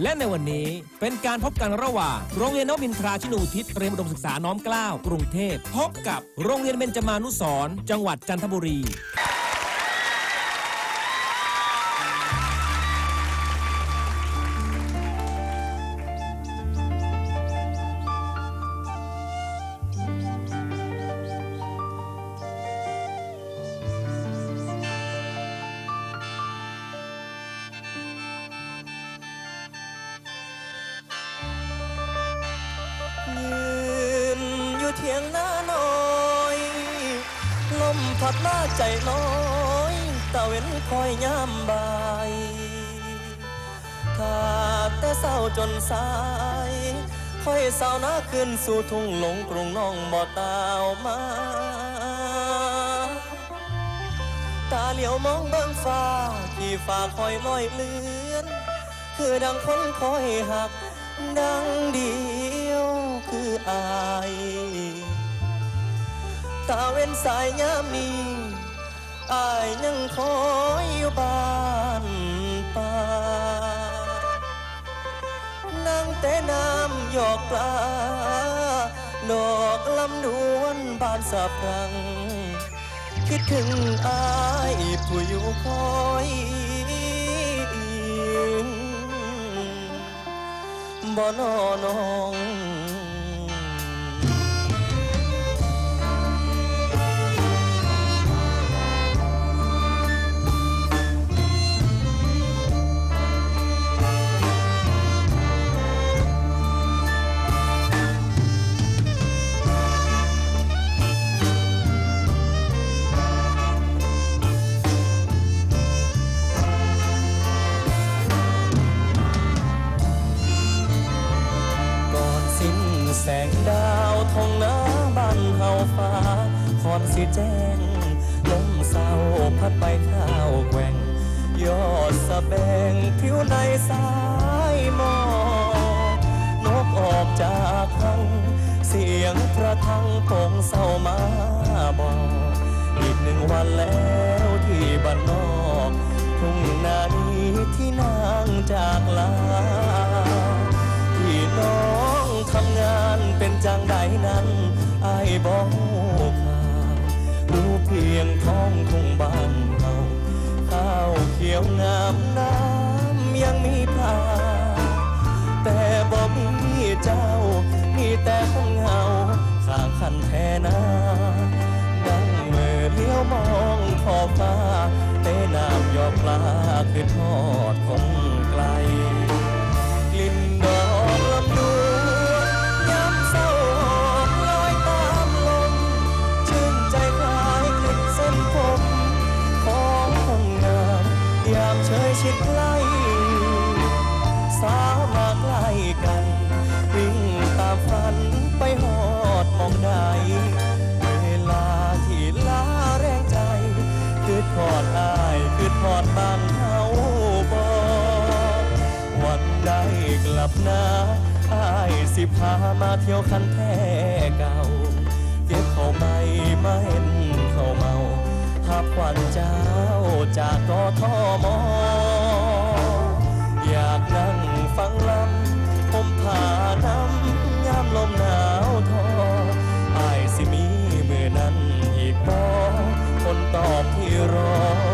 และในวันนี้เป็นการพบกันระหว่างโรงเรียนนวินทราชินูทิศเตรียมอุดมศึกษาน้อมเกล้าวกรุงเทพ พบกับโรงเรียนเบญจมานุสรณ์จังหวัดจันทบุรี องหน้าน้อย ลมพัดมาใจน้อยตะเว้นคอยยามบ่ายถ้าแต่เศร้าจนสายคอยเศร้าหน้าขึ้นสู่ทุ่งหลงกรุงน้องบ่ตาวมา ตาเหลียวมองเบิ่งฟ้าที่ฟ้าคอยลอยเลือน คือดังคนคอยหักดังเดียวคืออาย ตาเว้นสายยามนี้อายยังคอยอยู่บ้านป่านั่งแต่น้ำหยอกปลาดอกลำดวนบานสะพรัง คิดถึงอายผู้อยู่คอยบ่นอน้อง คอนสิแจ้งลมเศร้าพัดไปข้าวแกว่งยอดสะแบงผิวในสายหมอกนกออกจากทังเสียงกระทังโปงเศร้ามาบอก อีกหนึ่งวันแล้วที่บ้านนอก เพียงท้องทุ่งบ้านเฮาข้าวเขียวงามน้ำยังมีพาแต่บ่มีเจ้า มีแต่คนเหงาข้างคันแทนาดังเมื่อเลี้ยวมองขอบฟ้าเต้น้ำยอกปลาคือทอ ใกล้สาวมาใกล้กัน วิ่งตามฝันไปหอดมองใด เวลาที่ลาแรงใจ คือทอดอายคือทอดบางเฮาบอกวันใดกลับนาอายสิพามาเที่ยวคันแท้เก่าเก็บเขาไม่มาเห็นเขาเมาภาพควันเจ้าจากกทม ที่รอ